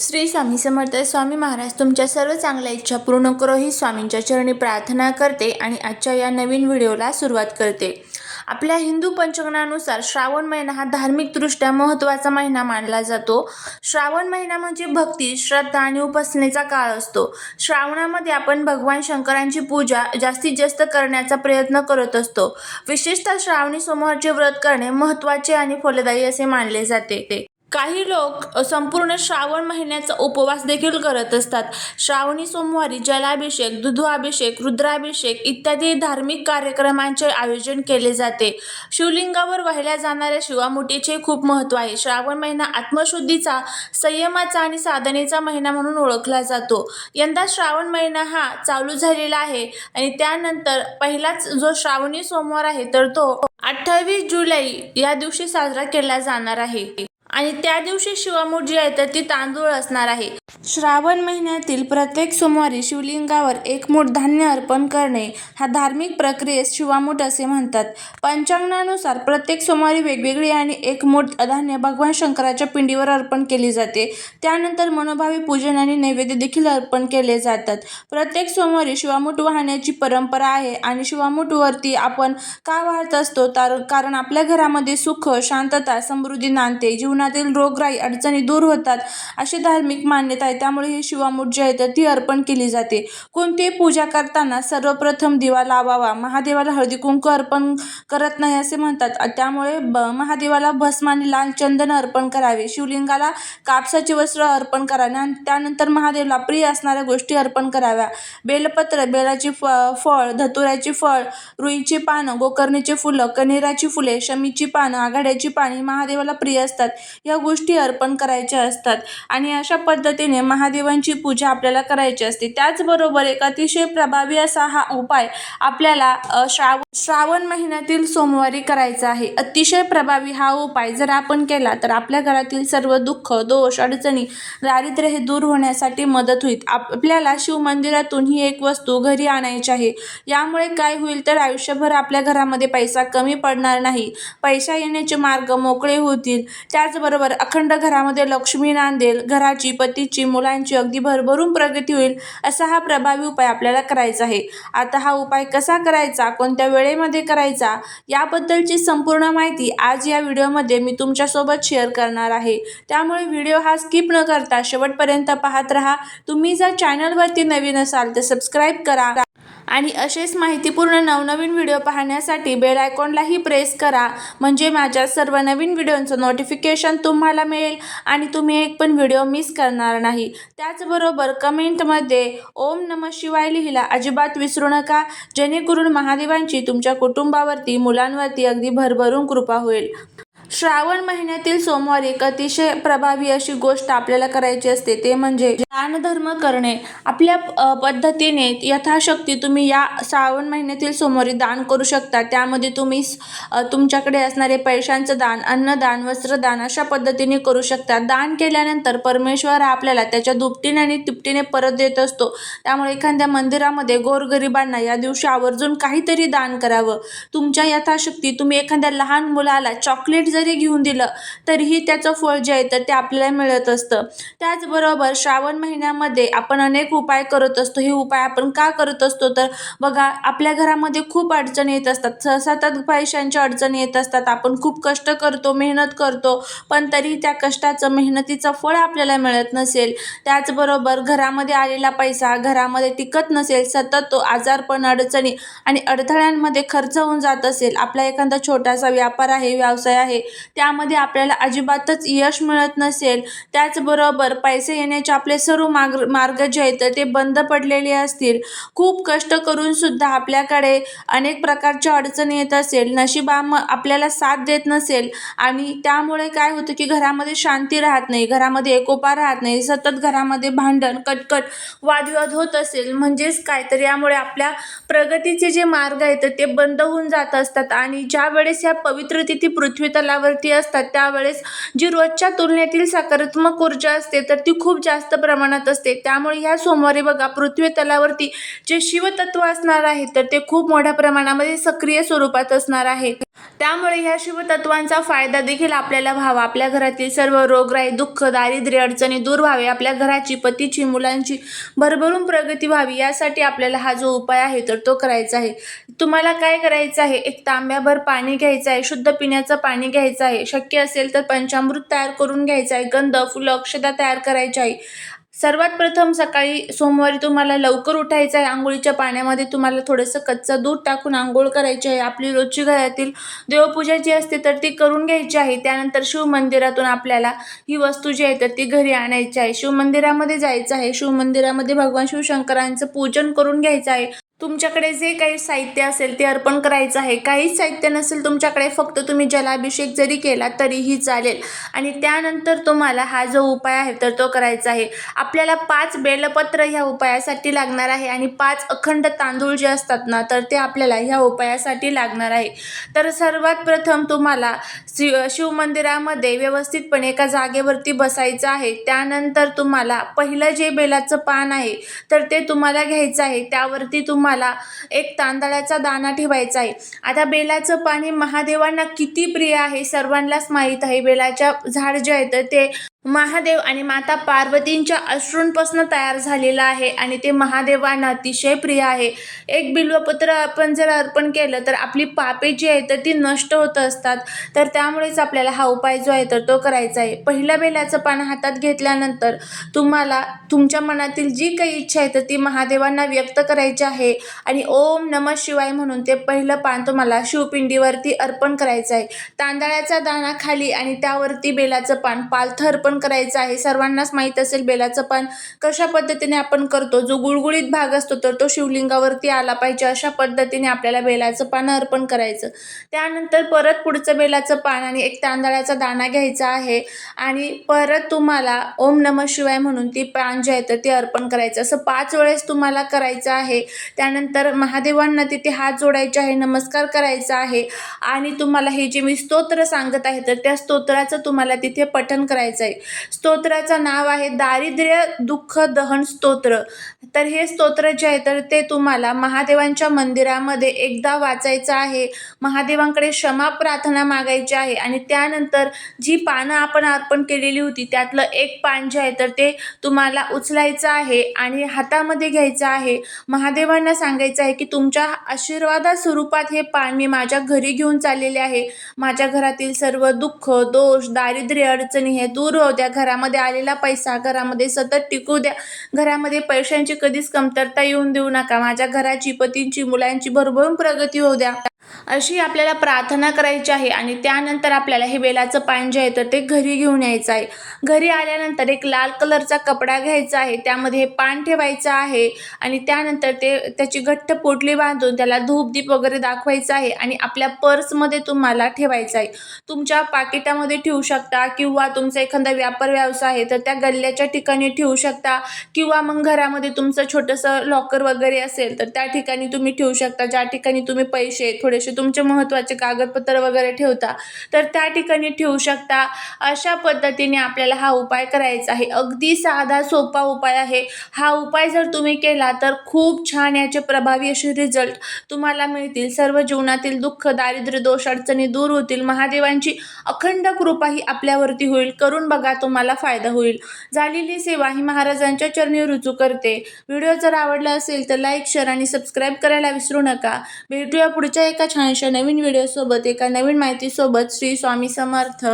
श्री स्वामी समर्थ स्वामी महाराज तुमच्या सर्व चांगल्या इच्छा पूर्ण करो ही स्वामींच्या चरणी प्रार्थना करते आणि आजच्या या नवीन व्हिडिओला सुरुवात करते. आपल्या हिंदू पंचगणानुसार श्रावण महिना हा धार्मिकदृष्ट्या महत्त्वाचा महिना मानला जातो. श्रावण महिना म्हणजे भक्ती श्रद्धा आणि उपासनेचा काळ असतो. श्रावणामध्ये आपण भगवान शंकरांची पूजा जास्तीत जास्त करण्याचा प्रयत्न करत असतो. विशेषतः श्रावणी सोमवारचे व्रत करणे महत्त्वाचे आणि फलदायी असे मानले जाते काही लोक संपूर्ण श्रावण महिन्याचा उपवास देखील करत असतात. श्रावणी सोमवारी जलाभिषेक दुधाभिषेक रुद्राभिषेक इत्यादी धार्मिक कार्यक्रमांचे आयोजन केले जाते. शिवलिंगावर वाहिल्या जाणाऱ्या शिवामुठीचे खूप महत्त्व आहे. श्रावण महिना आत्मशुद्धीचा संयमाचा आणि साधनेचा महिना म्हणून ओळखला जातो. यंदा श्रावण महिना हा चालू झालेला आहे आणि त्यानंतर पहिलाच जो श्रावणी सोमवार आहे तर तो अठ्ठावीस जुलै या दिवशी साजरा केला जाणार आहे. आणि त्या दिवशी शिवामूठ जी आहे तर ती तांदूळ असणार आहे. श्रावण महिन्यातील प्रत्येक सोमवारी शिवलिंगावर एक मूठ धान्य अर्पण करणे हा धार्मिक प्रक्रियेस शिवामूठ असे म्हणतात. पंचांगणानुसार प्रत्येक सोमवारी वेगवेगळी आणि एक मूठ धान्य भगवान शंकराच्या पिंडीवर अर्पण केली जाते. त्यानंतर मनोभावी पूजन आणि नैवेद्य देखील अर्पण केले जातात. प्रत्येक सोमवारी शिवामूठ वाहण्याची परंपरा आहे आणि शिवामूठवरती आपण का वाहत असतो? तर कारण आपल्या घरामध्ये सुख शांतता समृद्धी नांदते जीवनातील रोगराई अडचणी दूर होतात अशी धार्मिक मान्यता आहे. त्यामुळे ही शिवामूठ जी आहे तर ती अर्पण केली जाते. कोणतीही पूजा करताना सर्वप्रथम दिवा लावावा. महादेवाला हळदी कुंकू अर्पण करत नाही असे म्हणतात. त्यामुळे ब महादेवाला भस्म आणि लाल चंदन अर्पण करावे. शिवलिंगाला कापसाचे वस्त्र अर्पण करावे आणि त्यानंतर महादेवला प्रिय असणाऱ्या गोष्टी अर्पण कराव्या. बेलपत्र बेलाची फ फळ धतुऱ्याची फळ रुईची पानं गोकर्णीची फुलं कनेराची फुले शमीची पानं आघाड्याची पाने महादेवाला प्रिय असतात. या गोष्टी अर्पण करायच्या असतात. आणि अशा पद्धतीने महादेवांची पूजा आपल्याला करायची असते. त्याचबरोबर एक अतिशय प्रभावी असा हा उपाय आपल्याला श्रावण श्रावण महिन्यातील सोमवारी करायचा आहे. अतिशय प्रभावी हा उपाय जर आपण केला तर आपल्या घरातील सर्व दुःख दोष अडचणी दारिद्र्य हे दूर होण्यासाठी मदत होईल. आप- आपल्याला शिवमंदिरातून ही एक वस्तू घरी आणायची आहे. यामुळे काय होईल तर आयुष्यभर आपल्या घरामध्ये पैसा कमी पडणार नाही. पैसा येण्याचे मार्ग मोकळे होतील. त्याचबरोबर अखंड घरामध्ये लक्ष्मी नांदेल घराची पतीची मुलांची अगदी भरभरून प्रगती होईल असा हा प्रभावी उपाय आपल्याला करायचा आहे. आता हा उपाय कसा करायचा? कोणत्या वेळे वेळेमध्ये करायचा याबद्दलची संपूर्ण माहिती आज या व्हिडिओमध्ये मी तुमच्यासोबत शेअर करणार आहे. त्यामुळे व्हिडिओ हा स्किप न करता शेवटपर्यंत पाहत राहा. तुम्ही जर चॅनलवरती नवीन असाल तर सबस्क्राईब करा. आणि असेच माहितीपूर्ण नवनवीन व्हिडिओ पाहण्यासाठी बेल आयकॉनलाही प्रेस करा. म्हणजे माझ्या सर्व नवीन व्हिडिओंचं नोटिफिकेशन तुम्हाला मिळेल आणि तुम्ही एक पण व्हिडिओ मिस करणार नाही. त्याचबरोबर कमेंटमध्ये ओम नम शिवाय लिहिला अजिबात विसरू नका. जेणेकरून महादेवांची तुमच्या कुटुंबावरती मुलांवरती अगदी भरभरून कृपा होईल. श्रावण महिन्यातील सोमवारी एक अतिशय प्रभावी अशी गोष्ट आपल्याला करायची असते ते म्हणजे दानधर्म करणे. आपल्या पद्धतीने यथाशक्ती तुम्ही या श्रावण महिन्यातील सोमवारी दान करू शकता. त्यामध्ये तुम्ही तुमच्याकडे असणारे पैशांचं दान अन्नदान वस्त्रदान अशा पद्धतीने करू शकता. दान केल्यानंतर परमेश्वर हा आपल्याला त्याच्या दुपटीने आणि तिपटीने परत देत असतो. त्यामुळे एखाद्या मंदिरामध्ये गोरगरिबांना या दिवशी आवर्जून काहीतरी दान करावं. तुमच्या यथाशक्ती तुम्ही एखाद्या लहान मुलाला चॉकलेट जरी घेऊन दिलं तरीही त्याचं फळ जे आहे तर ते आपल्याला मिळत असतं. त्याचबरोबर श्रावण महिन्यामध्ये आपण अनेक उपाय करत असतो. हे उपाय आपण का करत असतो? तर बघा आपल्या घरामध्ये खूप अडचणी येत असतात. स- सतत पैशांच्या अडचणी येत असतात. आपण खूप कष्ट करतो मेहनत करतो पण तरी त्या कष्टाचं मेहनतीचं फळ आपल्याला मिळत नसेल. त्याचबरोबर घरामध्ये आलेला पैसा घरामध्ये टिकत नसेल सतत तो आजारपण अडचणी आणि अडथळ्यांमध्ये खर्च होऊन जात असेल. आपला एखादा छोटासा व्यापार आहे व्यवसाय आहे त्यामध्ये आपल्याला अजिबातच यश मिळत नसेल. त्याचबरोबर पैसे येण्याचे आपले सर्व मार्ग मार्ग जे आहेत ते बंद पडलेले असतील. खूप कष्ट करून सुद्धा आपल्याकडे अनेक प्रकारच्या अडचणी येत असेल. नशिबा आपल्याला साथ देत नसेल. आणि त्यामुळे काय होतं की घरामध्ये शांती राहत नाही. घरामध्ये एकोपा राहत नाही. सतत घरामध्ये भांडण कटकट वादविवाद होत असेल. म्हणजेच काय? तर यामुळे आपल्या प्रगतीचे जे मार्ग आहेत ते बंद होऊन जात असतात. आणि ज्या वेळेस ह्या पवित्र तिथी पृथ्वी तलावर स्तरावरती असतात. त्यावेळेस जी रोजच्या तुलनेतील सकारात्मक ऊर्जा असते तर ती खूप जास्त प्रमाणात असते. त्यामुळे ह्या सोमवारी बघा पृथ्वी तलावरती जे शिवतत्व असणार आहे तर ते खूप मोठ्या प्रमाणामध्ये सक्रिय स्वरूपात असणार आहे. त्यामुळे ह्या शिवतत्वांचा फायदा देखील आपल्याला व्हावा. आपल्या घरातील सर्व रोगराई दुःख दारिद्र्य अडचणी दूर व्हावे. आपल्या घराची पतीची मुलांची भरभरून प्रगती व्हावी. यासाठी आपल्याला हा जो उपाय आहे तर तो करायचा आहे. तुम्हाला काय करायचं आहे? एक तांब्याभर पाणी घ्यायचं आहे. शुद्ध पिण्याचं पाणी घ्यायचं आहे. शक्य असेल तर पंचामृत तयार करून घ्यायचं आहे. गंध फुलं अक्षता तयार करायची आहे. सर्वात प्रथम सकाळी सोमवारी तुम्हाला लवकर उठायचं आहे. आंघोळीच्या पाण्यामध्ये तुम्हाला थोडंसं कच्चं दूध टाकून आंघोळ करायची आहे. आपली रोजची घरातील देवपूजा जी असते तर ती करून घ्यायची आहे. त्यानंतर शिवमंदिरातून आपल्याला ही वस्तू जी आहे तर ती घरी आणायची आहे. शिवमंदिरामध्ये जायचं आहे. शिवमंदिरामध्ये भगवान शिवशंकरांचं पूजन करून घ्यायचं आहे. तुमच्याकडे जे काही साहित्य असेल ते अर्पण करायचं आहे. काहीच साहित्य नसेल तुमच्याकडे फक्त तुम्ही जलाभिषेक जरी केला तरीही चालेल. आणि त्यानंतर तुम्हाला हा जो उपाय आहे तर तो करायचा आहे. आपल्याला पाच बेलपत्र ह्या उपायासाठी लागणार आहे आणि पाच अखंड तांदूळ जे असतात ना तर ते आपल्याला ह्या उपायासाठी लागणार आहे. तर सर्वात प्रथम तुम्हाला शि शिवमंदिरामध्ये व्यवस्थितपणे एका जागेवरती बसायचं आहे. त्यानंतर तुम्हाला पहिलं जे बेलाचं पान आहे तर ते तुम्हाला घ्यायचं आहे. त्यावरती तुम्हाला एक तांदळाचा दाना ठेवायचा आहे. आता बेलाचं पाणी महादेवांना किती प्रिय आहे सर्वांनाच माहीत आहे. बेलाच्या झाड जे आहे तर ते महादेव आणि माता पार्वतींच्या अश्रूंपासून तयार झालेलं आहे आणि ते महादेवांना अतिशय प्रिय आहे. एक बिल्वपत्र आपण जर अर्पण केलं तर आपली पापे जी आहे तर ती नष्ट होत असतात. तर त्यामुळेच आपल्याला हा उपाय जो आहे तर तो करायचा आहे. पहिल्या बेलाचं पान हातात घेतल्यानंतर तुम्हाला तुमच्या मनातील जी काही इच्छा आहे तर ती महादेवांना व्यक्त करायची आहे आणि ओम नम शिवाय म्हणून ते पहिलं पान तुम्हाला शिवपिंडीवरती अर्पण करायचं आहे. तांदळाचा दाणा खाली आणि त्यावरती बेलाचं पान पालथं अर्पण करायचं आहे. सर्वांनाच माहीत असेल बेलाचं पान कशा पद्धतीने आपण करतो. जो गुळगुळीत भाग असतो तर तो शिवलिंगावरती आला पाहिजे. अशा पद्धतीने आपल्याला बेलाचं पान अर्पण करायचं. त्यानंतर परत पुढचं बेलाचं पान आणि एक तांदळाचा दाणा घ्यायचा आहे. आणि परत तुम्हाला ओम नम शिवाय म्हणून ती पान जे आहे तर ते अर्पण करायचं. असं पाच वेळेस तुम्हाला करायचं आहे. त्यानंतर महादेवांना तिथे हात जोडायचे आहे नमस्कार करायचा आहे. आणि तुम्हाला हे जे मी स्तोत्र सांगत आहे तर त्या स्तोत्राचं तुम्हाला तिथे पठण करायचं आहे. स्तोत्राचं नाव आहे दारिद्र्य दुःख दहन स्तोत्र. तर हे स्तोत्र जे आहे तर ते तुम्हाला महादेवांच्या मंदिरामध्ये एकदा वाचायचं आहे. महादेवांकडे क्षमा प्रार्थना मागायची आहे आणि त्यानंतर जी पानं आपण अर्पण केलेली होती त्यातलं एक पान जे आहे तर ते तुम्हाला उचलायचं आहे आणि हातामध्ये घ्यायचं आहे. महादेवांना सांगायचं आहे की तुमच्या आशीर्वादा स्वरूपात हे पान मी माझ्या घरी घेऊन चाललेले आहे. माझ्या घरातील सर्व दुःख दोष दारिद्र्य अडचणी हे दूर राहू द्या घरामध्ये आलेला पैसा घरामध्ये सतत टिकू द्या. घरामध्ये पैशांची कधीच कमतरता येऊन देऊ नका. माझ्या घराची पतींची मुलांची भरभरून प्रगती होऊ द्या. अशी आपल्याला प्रार्थना करायची आहे आणि त्यानंतर आपल्याला हे बेलाचं पान जे आहे तर ते घरी घेऊन यायचं आहे. घरी आल्यानंतर एक लाल कलरचा कपडा घ्यायचा आहे. त्यामध्ये हे पान ठेवायचं आहे आणि त्यानंतर ते त्याची घट्ट पोटली बांधून त्याला धूपदीप वगैरे दाखवायचं आहे आणि आपल्या पर्समध्ये तुम्हाला ठेवायचं आहे. तुमच्या पाकिटामध्ये ठेवू शकता किंवा तुमचा एखादा व्यापार व्यवसाय आहे तर त्या गल्ल्याच्या ठिकाणी ठेवू शकता किंवा मग घरामध्ये तुमचं छोटंसं लॉकर वगैरे असेल तर त्या ठिकाणी तुम्ही ठेवू शकता. ज्या ठिकाणी तुम्ही पैसे थोडेसे तुमचे महत्त्वाचे कागदपत्र वगैरे ठेवता तर त्या ठिकाणी ठेवू शकता. अशा पद्धतीने आपल्याला हा उपाय करायचा आहे. अगदी साधा सोपा उपाय आहे. हा उपाय जर तुम्ही केला तर खूप छान याचे प्रभावी असे रिझल्ट तुम्हाला मिळतील. सर्व जीवनातील दुःख दारिद्र्य दोष अडचणी दूर होतील. महादेवांची अखंड कृपा ही आपल्यावरती होईल. करून बघा तुम्हाला फायदा होईल. झालेली सेवा ही महाराजांच्या चरणी रुजू करते. व्हिडिओ जर आवडला असेल तर लाईक शेअर आणि सबस्क्राईब करायला विसरू नका. भेटूया पुढच्या एका छानशा नवीन व्हिडिओसोबत एका नवीन माहितीसोबत श्री स्वामी समर्थ.